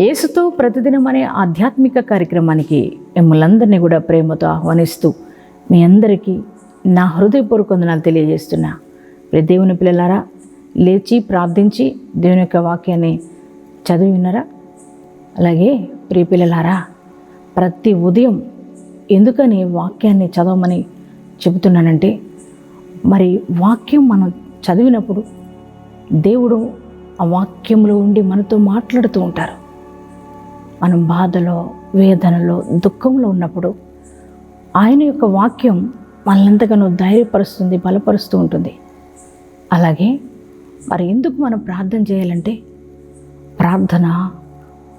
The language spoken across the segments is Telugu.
యేసుతో ప్రతిదినం అనే ఆధ్యాత్మిక కార్యక్రమానికి మిమ్మల్ందరినీ కూడా ప్రేమతో ఆహ్వానిస్తూ మీ అందరికీ నా హృదయపూర్వక వందనాలు తెలియజేస్తున్నా. దేవుని పిల్లలారా లేచి ప్రార్థించి దేవుని యొక్క వాక్యాన్ని చదివి విన్నారా? అలాగే ప్రియ పిల్లలారా ప్రతి ఉదయం ఎందుకని వాక్యాన్ని చదవమని చెబుతున్నానంటే మరి వాక్యం మనం చదివినప్పుడు దేవుడు ఆ వాక్యంలో ఉండి మనతో మాట్లాడుతూ ఉంటారు. మనం బాధలో వేదనలో దుఃఖంలో ఉన్నప్పుడు ఆయన యొక్క వాక్యం మనల్ని ధైర్యపరుస్తుంది బలపరుస్తూ ఉంటుంది. అలాగే మరి ఎందుకు మనం ప్రార్థన చేయాలంటే ప్రార్థన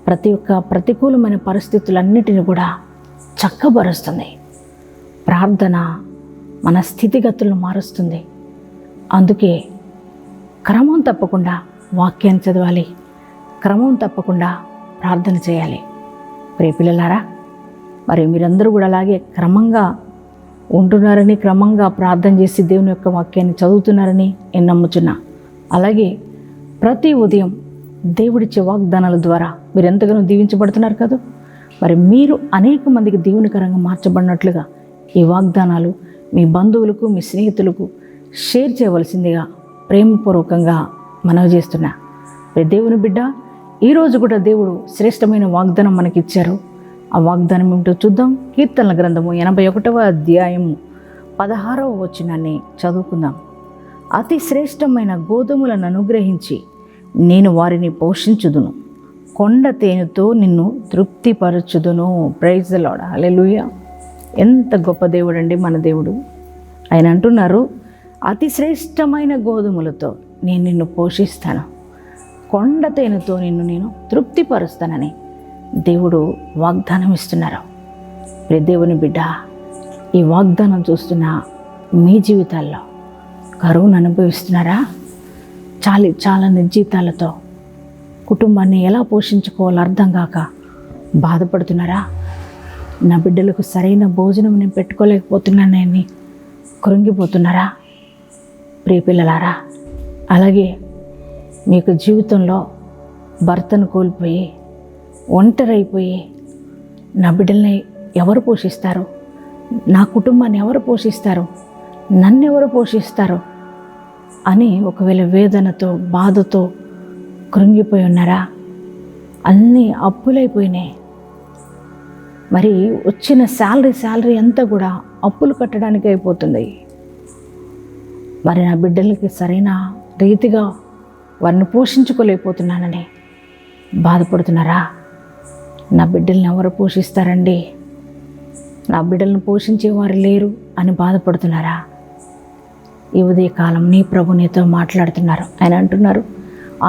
ప్రతి ఒక్క ప్రతికూలమైన పరిస్థితులన్నిటిని కూడా చక్కబరుస్తుంది. ప్రార్థన మన స్థితిగతులను మారుస్తుంది. అందుకే క్రమం తప్పకుండా వాక్యాన్ని చదవాలి. క్రమం తప్పకుండా ప్రార్థన చేయాలి. ప్రియపిల్లలారా మరి మీరందరూ కూడా అలాగే క్రమంగా ఉంటున్నారని క్రమంగా ప్రార్థన చేసి దేవుని యొక్క వాక్యాన్ని చదువుతున్నారని నేను నమ్ముచున్నా అలాగే ప్రతి ఉదయం దేవుడిచ్చే వాగ్దానాల ద్వారా మీరు ఎంతగానో దీవించబడుతున్నారు కదా? మరి మీరు అనేక మందికి దీవునికరంగా మార్చబడినట్లుగా ఈ వాగ్దానాలు మీ బంధువులకు మీ స్నేహితులకు షేర్ చేయవలసిందిగా ప్రేమపూర్వకంగా మనవి చేస్తున్నా. దేవుని బిడ్డ ఈరోజు కూడా దేవుడు శ్రేష్టమైన వాగ్దానం మనకిచ్చారు. ఆ వాగ్దానం ఏమిటో చూద్దాం. కీర్తనల గ్రంథము ఎనభై ఒకటవ అధ్యాయము పదహారవ వచనాన్ని చదువుకుందాం. అతి శ్రేష్టమైన గోధుమలను అనుగ్రహించి నేను వారిని పోషించుదును. కొండ తేనెతో నిన్ను తృప్తిపరచుదును. ప్రైజ్ లాడ్ హల్లెలూయా ఎంత గొప్ప దేవుడు అండి మన దేవుడు. ఆయన అంటున్నారు అతి శ్రేష్టమైన గోధుమలతో నేను నిన్ను పోషిస్తాను. కొండ తేనెతో నిన్ను నేను తృప్తిపరుస్తానని దేవుడు వాగ్దానం ఇస్తున్నారు. ప్రే దేవుని బిడ్డ ఈ వాగ్దానం చూస్తున్న మీ జీవితాల్లో కరువును అనుభవిస్తున్నారా? చాలి చాలా నిర్జీతాలతో కుటుంబాన్ని ఎలా పోషించుకోవాలో అర్థం కాక బాధపడుతున్నారా? నా బిడ్డలకు సరైన భోజనం నేను పెట్టుకోలేకపోతున్నానని కృంగిపోతున్నారా? ప్రియపిల్లలారా అలాగే మీకు జీవితంలో భర్తను కోల్పోయి ఒంటరైపోయి నా బిడ్డల్ని ఎవరు పోషిస్తారు? నా కుటుంబాన్ని ఎవరు పోషిస్తారు? నన్ను ఎవరు పోషిస్తారు? అని ఒకవేళ వేదనతో బాధతో కృంగిపోయి ఉన్నారా? అన్నీ అప్పులైపోయినాయి. మరి వచ్చిన శాలరీ శాలరీ అంతా కూడా అప్పులు కట్టడానికి అయిపోతుంది మరి నా బిడ్డలకి సరైన రీతిగా వారిని పోషించుకోలేకపోతున్నానని బాధపడుతున్నారా? నా బిడ్డల్ని ఎవరు పోషిస్తారండి? నా బిడ్డలను పోషించేవారు లేరు అని బాధపడుతున్నారా? ఈ ఉదయకాలం నీ ప్రభు నీతో మాట్లాడుతున్నారు. ఆయన అంటున్నారు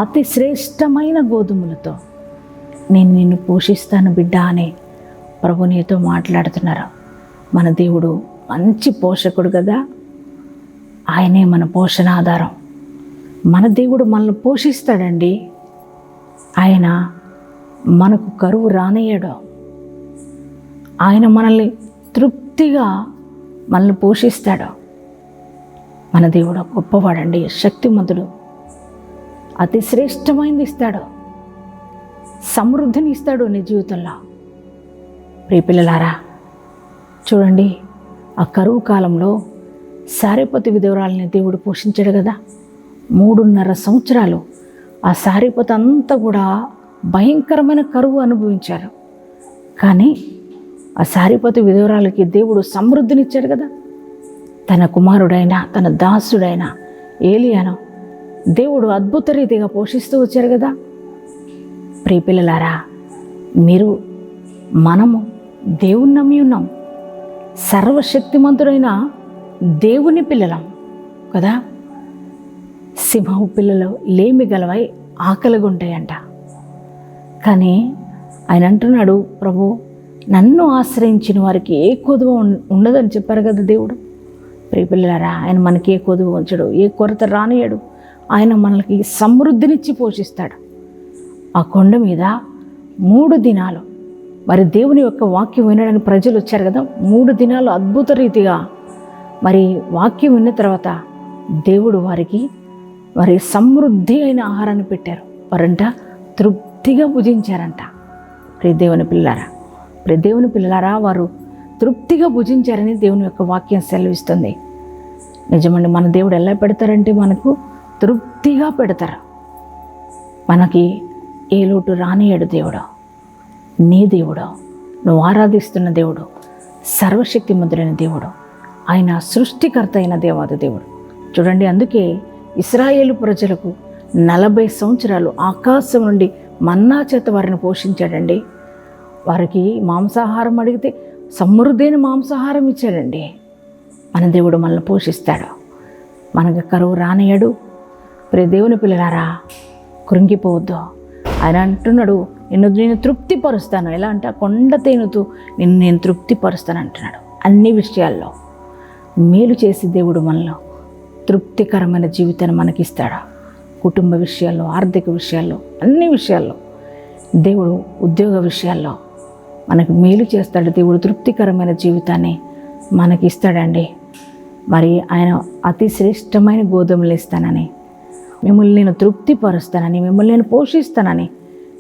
అతి శ్రేష్టమైన గోధుమలతో నేను నిన్ను పోషిస్తాను బిడ్డ అని ప్రభు నీతో మాట్లాడుతున్నారు. మన దేవుడు మంచి పోషకుడు కదా. ఆయనే మన పోషణ ఆధారం మన దేవుడు మనల్ని పోషిస్తాడండి. ఆయన మనకు కరువు రానియడు ఆయన మనల్ని తృప్తిగా మనల్ని పోషిస్తాడు. మన దేవుడు గొప్పవాడండి. శక్తిమంతుడు. అతి శ్రేష్టమైనది ఇస్తాడు. సమృద్ధిని ఇస్తాడు నీ జీవితంలో. ప్రియపిల్లలారా చూడండి ఆ కరువు కాలంలో సారేపతి విధవరాలని దేవుడు పోషించాడు కదా. మూడున్నర సంవత్సరాలు. ఆ సారేపతి అంతా కూడా భయంకరమైన కరువు అనుభవించారు. కానీ ఆ సారిపతి విధవరాలకి దేవుడు సమృద్ధినిచ్చాడు కదా. తన కుమారుడైన తన దాసుడైన ఏలియాను దేవుడు అద్భుత రీతిగా పోషిస్తూ వచ్చారు కదా. ప్రియపిల్లలారా మీరు మనము దేవుని నమ్మి ఉన్నాం. సర్వశక్తిమంతుడైన దేవుని పిల్లలం కదా. సింహం పిల్లలు లేమి గలవై ఆకలిగా ఉంటాయంట కానీ ఆయన అంటున్నాడు ప్రభు నన్ను ఆశ్రయించిన వారికి ఏ కొదువ ఉం- ఉండదని చెప్పారు కదా దేవుడు. ప్రియపిల్లలారా ఆయన మనకి ఏ కొదువ ఉంచడు ఏ కొరత రానియడు. ఆయన మనకి సమృద్ధినిచ్చి పోషిస్తాడు. ఆ కొండ మీద మూడు దినాలు మరి దేవుని యొక్క వాక్యం వినడానికి ప్రజలు వచ్చారు కదా మూడు దినాలు అద్భుత రీతిగా మరి వాక్యం విన్న తర్వాత దేవుడు వారికి మరి సమృద్ధి అయిన ఆహారాన్ని పెట్టారు. వారంట తృప్తిగా భుజించారంట. ప్రియ దేవుని పిల్లారా ప్రియ దేవుని పిల్లలారా వారు తృప్తిగా భుజించారని దేవుని యొక్క వాక్యం సెలవిస్తుంది. నిజమండి మన దేవుడు ఎలా పెడతారంటే మనకు తృప్తిగా పెడతారు. మనకి ఏ లోటు రానియడు దేవుడు. నీ దేవుడు నువ్వు ఆరాధిస్తున్న దేవుడు సర్వశక్తిమంతుడైన దేవుడు ఆయన సృష్టికర్త అయిన దేవాది దేవుడు. చూడండి అందుకే ఇస్రాయేలు ప్రజలకు నలభై సంవత్సరాలు ఆకాశం నుండి మన్నా చేత వారిని పోషించాడండి. వారికి మాంసాహారం అడిగితే సమృద్ధైన మాంసాహారం ఇచ్చాడండి. మన దేవుడు మనల్ని పోషిస్తాడు. మనకు కరువు రానియడు. ప్రే దేవుని పిల్లలారా కృంగిపోవద్దు. ఆయన అంటున్నాడు నిన్ను నేను తృప్తిపరుస్తాను. ఎలా అంటే ఆ కొండ తేనుతూ నిన్ను నేను తృప్తిపరుస్తాను అంటున్నాడు. అన్ని విషయాల్లో మేలు చేసి దేవుడు మనలో. తృప్తికరమైన జీవితాన్ని మనకిస్తాడు? కుటుంబ విషయాల్లో ఆర్థిక విషయాల్లో అన్ని విషయాల్లో. దేవుడు ఉద్యోగ విషయాల్లో మనకు మేలు చేస్తాడు. దేవుడు తృప్తికరమైన జీవితాన్ని మనకి ఇస్తాడండి మరి ఆయన అతి శ్రేష్టమైన గోధుమలు ఇస్తానని మిమ్మల్ని నేను తృప్తిపరుస్తానని మిమ్మల్ని నేను పోషిస్తానని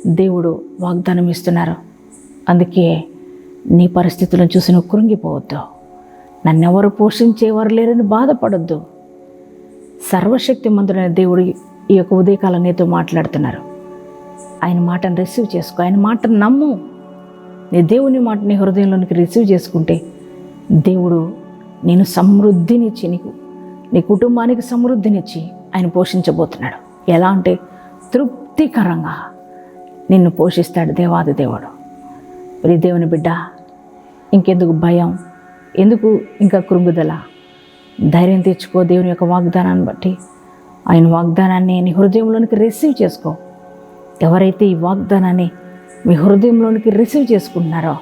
దేవుడు వాగ్దానం ఇస్తున్నారు. అందుకే నీ పరిస్థితులను చూసి నువ్వు కృంగిపోవద్దు. నన్నెవరు పోషించేవారు లేరని బాధపడొద్దు. సర్వశక్తి సర్వశక్తిమంతుడైన దేవుడు ఈ యొక్క ఉదయకాలం నీతో మాట్లాడుతున్నారు. ఆయన మాటను రిసీవ్ చేసుకో. ఆయన మాటను నమ్ము. నీ దేవుని మాట నీ హృదయంలోనికి రిసీవ్ చేసుకుంటే దేవుడు నేను సమృద్ధినిచ్చి నీకు నీ కుటుంబానికి సమృద్ధినిచ్చి ఆయన పోషించబోతున్నాడు. ఎలా అంటే తృప్తికరంగా నిన్ను పోషిస్తాడు దేవాది దేవుడు. ప్రియ దేవుని బిడ్డ ఇంకెందుకు భయం? ఎందుకు ఇంకా కృంగుదల? ధైర్యం తెచ్చుకో దేవుని యొక్క వాగ్దానాన్ని బట్టి. ఆయన వాగ్దానాన్ని నీ హృదయంలోనికి రిసీవ్ చేసుకో. ఎవరైతే ఈ వాగ్దానాన్ని మీ హృదయంలోనికి రిసీవ్ చేసుకుంటున్నారో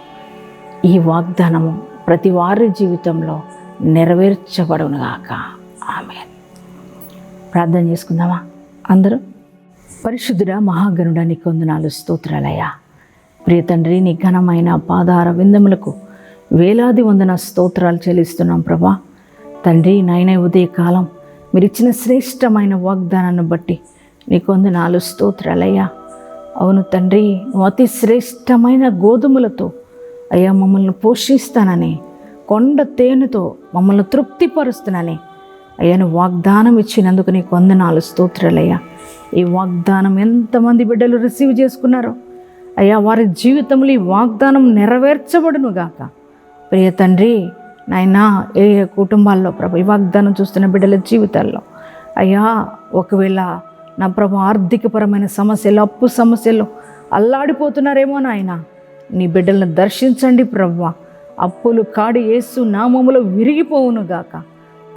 ఈ వాగ్దానము ప్రతి వారి జీవితంలో నెరవేర్చబడునుగాక. ఆమె ప్రార్థన చేసుకుందామా? అందరూ? పరిశుద్ధుడ మహాగణుడ నీ కొందనాలు స్తోత్రాలయ్యా ప్రియ తండ్రి నీ ఘనమైన పాదార విందములకు వేలాది వందన స్తోత్రాలు చెల్లిస్తున్నాం ప్రభా. తండ్రి నాయన ఉదయకాలం మీరు ఇచ్చిన శ్రేష్టమైన వాగ్దానాన్ని బట్టి నీ నాలుగు స్తోత్రాలయ్యా. అవును తండ్రి నువ్వు అతి శ్రేష్టమైన గోధుమలతో అయ్యా మమ్మల్ని పోషిస్తానని కొండ తేనెతో మమ్మల్ని తృప్తిపరుస్తానని అయ్యాను వాగ్దానం ఇచ్చినందుకు నీకు వందనాలు స్తోత్రాలయ్యా. ఈ వాగ్దానం ఎంతమంది బిడ్డలు రిసీవ్ చేసుకున్నారో అయ్యా వారి జీవితంలో ఈ వాగ్దానం నెరవేర్చబడును గాక ప్రియ తండ్రి నాయనా ఏ ఏ కుటుంబాల్లో ప్రభు ఈ వాగ్దానం చూస్తున్న బిడ్డల జీవితాల్లో అయ్యా ఒకవేళ నా ప్రభు ఆర్థికపరమైన సమస్యలు అప్పు సమస్యలు అల్లాడిపోతున్నారేమో నాయన నీ బిడ్డలను దర్శించండి ప్రభు. అప్పులు కాడి యేసు నామములో విరిగిపోవును గాక.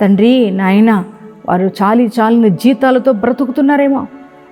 తండ్రి నాయన వారు చాలి చాలిన జీతాలతో బ్రతుకుతున్నారేమో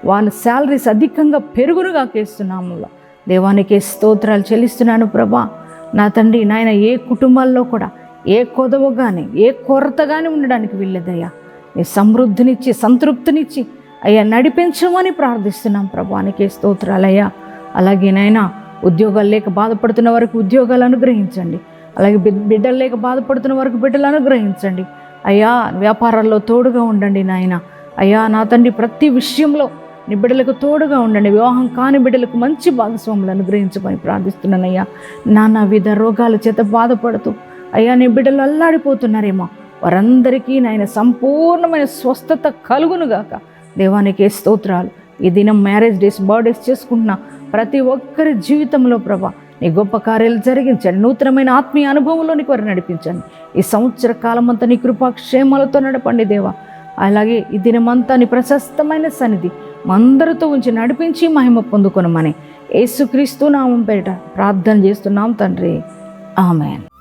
వాళ్ళ శాలరీస్ అధికంగా పెరుగునుగా కేస్తున్నాములో దేవానికి స్తోత్రాలు చెల్లిస్తున్నాను ప్రభా. నా తండ్రి నాయన ఏ కుటుంబాల్లో కూడా ఏ కొదవ కానీ ఏ కొరత కానీ ఉండడానికి వీళ్ళదయ్యా నీ సమృద్ధినిచ్చి సంతృప్తినిచ్చి అయ్యా నడిపించమని ప్రార్థిస్తున్నాం ప్రభానికి స్తోత్రాలయ్యా. అలాగే నాయన ఉద్యోగాలు లేక బాధపడుతున్న వరకు ఉద్యోగాలు అనుగ్రహించండి. అలాగే బిడ్డలు లేక బాధపడుతున్న వరకు బిడ్డలు అనుగ్రహించండి. అయ్యా వ్యాపారాల్లో తోడుగా ఉండండి నాయన. అయ్యా నా తండ్రి ప్రతి విషయంలో నీ బిడ్డలకు తోడుగా ఉండండి. వివాహం కాని బిడ్డలకు మంచి భాగస్వాములు అనుగ్రహించమని ప్రార్థిస్తున్నానయ్యా. నానా విధ రోగాల చేత బాధపడుతూ అయ్యా నీ బిడ్డలు అల్లాడిపోతున్నారేమో. వారందరికీ నాయన సంపూర్ణమైన స్వస్థత కలుగునుగాక దేవానికి స్తోత్రాలు. ఈ దినం మ్యారేజ్ డేస్ బర్త్డేస్ చేసుకుంటున్న ప్రతి ఒక్కరి జీవితంలో ప్రభా నీ గొప్ప కార్యాలు జరిగించండి. నూతనమైన ఆత్మీయ అనుభవంలోనికి వారు నడిపించండి. ఈ సంవత్సర కాలం అంతా నీ కృపాక్షేమాలతో నడపండి దేవా. అలాగే ఈ దినమంతా నీ ప్రశస్తమైన సన్నిధి మందరితో అందరితో ఉంచి నడిపించి మహిమ పొందుకొనమని యేసుక్రీస్తు నామం పేరిట ప్రార్థన చేస్తున్నాం తండ్రి. ఆమెన్.